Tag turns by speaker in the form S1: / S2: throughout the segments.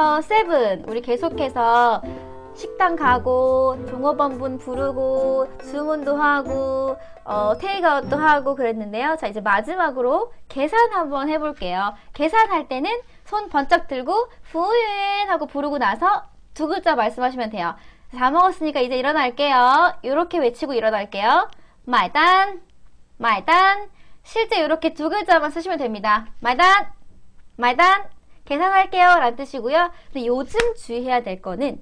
S1: 챕터 7 우리 계속해서 식당 가고 종업원분 부르고 주문도 하고 어, 테이크아웃도 하고 그랬는데요. 자 이제 마지막으로 계산 한번 해볼게요. 계산할 때는 손 번쩍 들고 후엔 하고 부르고 나서 두 글자 말씀하시면 돼요. 다 먹었으니까 이제 일어날게요. 이렇게 외치고 일어날게요. 말단, 말단. 실제 이렇게 두 글자만 쓰시면 됩니다. 말단, 말단. 계산할게요. 라는 뜻이고요. 근데 요즘 주의해야 될 거는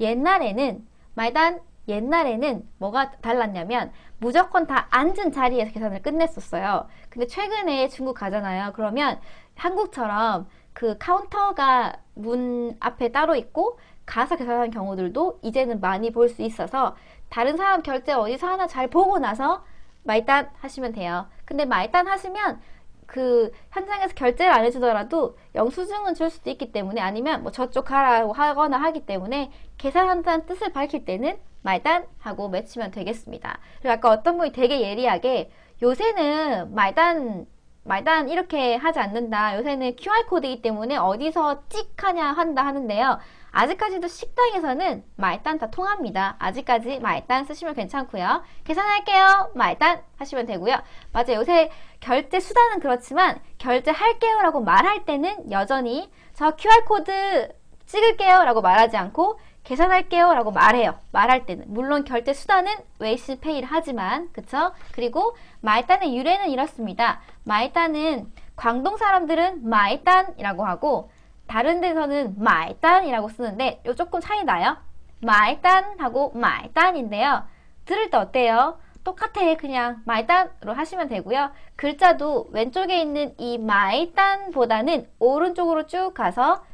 S1: 옛날에는 말단 옛날에는 뭐가 달랐냐면 무조건 다 앉은 자리에서 계산을 끝냈었어요. 근데 최근에 중국 가잖아요. 그러면 한국처럼 그 카운터가 문 앞에 따로 있고 가서 계산하는 경우들도 이제는 많이 볼 수 있어서 다른 사람 결제 어디서 하나 잘 보고 나서 말단 하시면 돼요. 근데 말단 하시면 그 현장에서 결제를 안 해주더라도 영수증은 줄 수도 있기 때문에 아니면 뭐 저쪽 가라고 하거나 하기 때문에 계산한다는 뜻을 밝힐 때는 말단 하고 맺히면 되겠습니다. 그리고 아까 어떤 분이 되게 예리하게 요새는 말단 말단 이렇게 하지 않는다. 요새는 QR코드이기 때문에 어디서 찍 하냐 한다 하는데요. 아직까지도 식당에서는 말단 다 통합니다. 아직까지 말단 쓰시면 괜찮고요. 계산할게요. 말단 하시면 되고요. 맞아요. 요새 결제 수단은 그렇지만 결제할게요 라고 말할 때는 여전히 저 QR코드 찍을게요 라고 말하지 않고 계산할게요 라고 말해요. 말할 때는. 물론 결제 수단은 웨이스페이를 하지만 그쵸? 그리고 말단의 유래는 이렇습니다. 말단은 광동 사람들은 말단이라고 하고 다른 데서는 말단이라고 쓰는데 요 조금 차이 나요. 말단하고 말단인데요. 들을 때 어때요? 똑같아 그냥 말단으로 하시면 되고요. 글자도 왼쪽에 있는 이 말단보다는 오른쪽으로 쭉 가서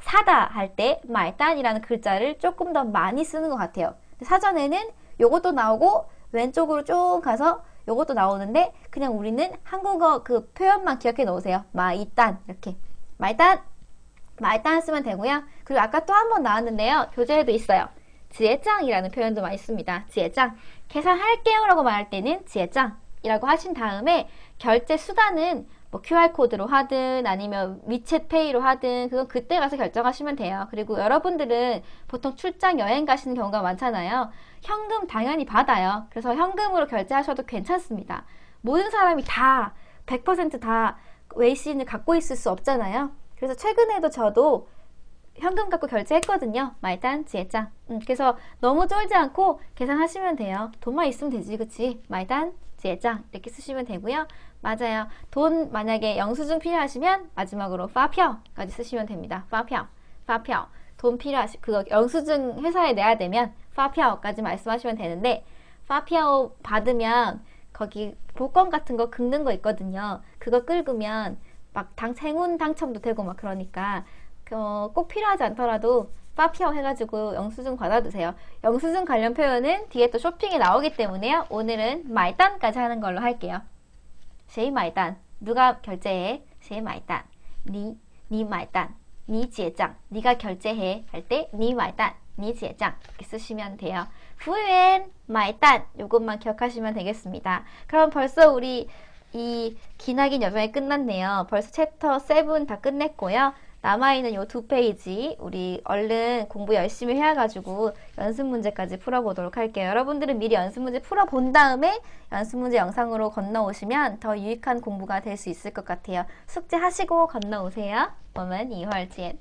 S1: 사다 할 때 말단이라는 글자를 조금 더 많이 쓰는 것 같아요. 사전에는 요것도 나오고 왼쪽으로 쭉 가서 요것도 나오는데 그냥 우리는 한국어 그 표현만 기억해 놓으세요. 마이단 이렇게 말단 말단 쓰면 되고요. 그리고 아까 또 한 번 나왔는데요. 교재에도 있어요. 지혜짱이라는 표현도 많이 씁니다. 지혜짱. 계산할게요 라고 말할 때는 지혜짱 이라고 하신 다음에 결제 수단은 뭐 QR코드로 하든 아니면 위챗페이로 하든 그건 그때 가서 결정하시면 돼요. 그리고 여러분들은 보통 출장 여행 가시는 경우가 많잖아요. 현금 당연히 받아요. 그래서 현금으로 결제하셔도 괜찮습니다. 모든 사람이 다 100%다 웨이신을 갖고 있을 수 없잖아요. 그래서 최근에도 저도 현금 갖고 결제했거든요. 말단 지혜짱. 음, 그래서 너무 쫄지 않고 계산하시면 돼요. 돈만 있으면 되지, 그치? 말단 지혜짱 이렇게 쓰시면 되고요. 맞아요. 돈 만약에 영수증 필요하시면 마지막으로 파표까지 쓰시면 됩니다. 파표, 파표. 돈 필요하시 그거 영수증 회사에 내야 되면 파표까지 말씀하시면 되는데 파표 받으면 거기 복권 같은 거 긁는 거 있거든요. 그거 긁으면 막 당, 생운 당첨도 되고 막 그러니까 어, 꼭 필요하지 않더라도 파피어 해가지고 영수증 받아두세요. 영수증 관련 표현은 뒤에 또 쇼핑에 나오기 때문에요. 오늘은 말단까지 하는 걸로 할게요. 제이 말단 누가 결제해? 제이 말단 니, 니 말단 니 지혜장 니가 결제해 할 때 니 말단 니 지혜장 이렇게 쓰시면 돼요. 후엔 말단 요것만 기억하시면 되겠습니다. 그럼 벌써 우리 이 기나긴 여정이 끝났네요. 벌써 챕터 7 다 끝냈고요. 남아있는 요 두 페이지 우리 얼른 공부 열심히 해가지고 연습 문제까지 풀어보도록 할게요. 여러분들은 미리 연습 문제 풀어본 다음에 연습 문제 영상으로 건너오시면 더 유익한 공부가 될 수 있을 것 같아요. 숙제하시고 건너오세요. 我们一会儿见。